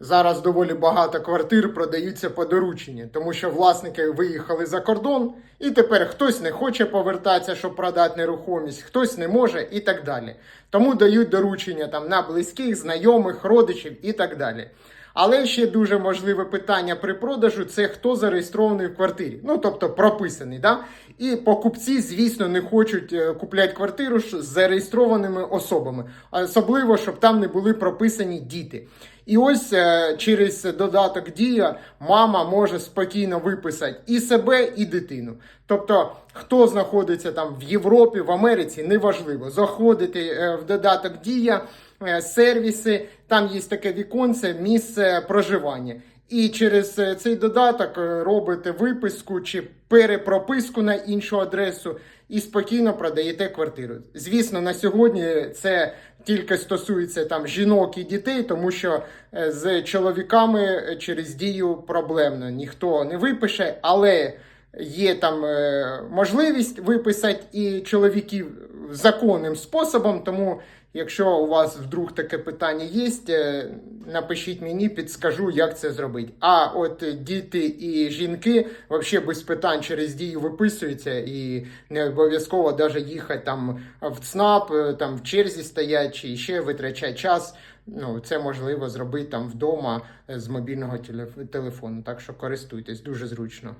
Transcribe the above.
Зараз доволі багато квартир продаються по дорученні, тому що власники виїхали за кордон, і тепер хтось не хоче повертатися, щоб продати нерухомість, хтось не може і так далі. Тому дають доручення там на близьких, знайомих, родичів і так далі. Але ще дуже важливе питання при продажу це хто зареєстрований в квартирі, ну тобто прописаний. Да? І покупці, звісно, не хочуть е, купляти квартиру з зареєстрованими особами, особливо, щоб там не були прописані діти. І ось е, через додаток Дія мама може спокійно виписати і себе, і дитину. Тобто, хто знаходиться там в Європі, в Америці, неважливо. Заходите е, в додаток Дія, сервіси, там є таке віконце, місце проживання. І через е, цей додаток е, робите виписку чи перепрописку на іншу адресу і спокійно продаєте квартиру. Звісно, на сьогодні це тільки стосується там жінок і дітей, тому що е, з чоловіками е, через дію проблемно ніхто не випише, але є там е, можливість виписати і чоловіків законним способом. Тому, якщо у вас вдруг таке питання є, е, напишіть мені, підскажу, як це зробити. А от діти і жінки взагалі без питань через дію виписуються і не обов'язково навіть їхати там в ЦНАП, е, там в черзі стоять чи ще витрачати час. Ну, це можливо зробити там вдома е, з мобільного телеф- телефону. Так що користуйтесь дуже зручно.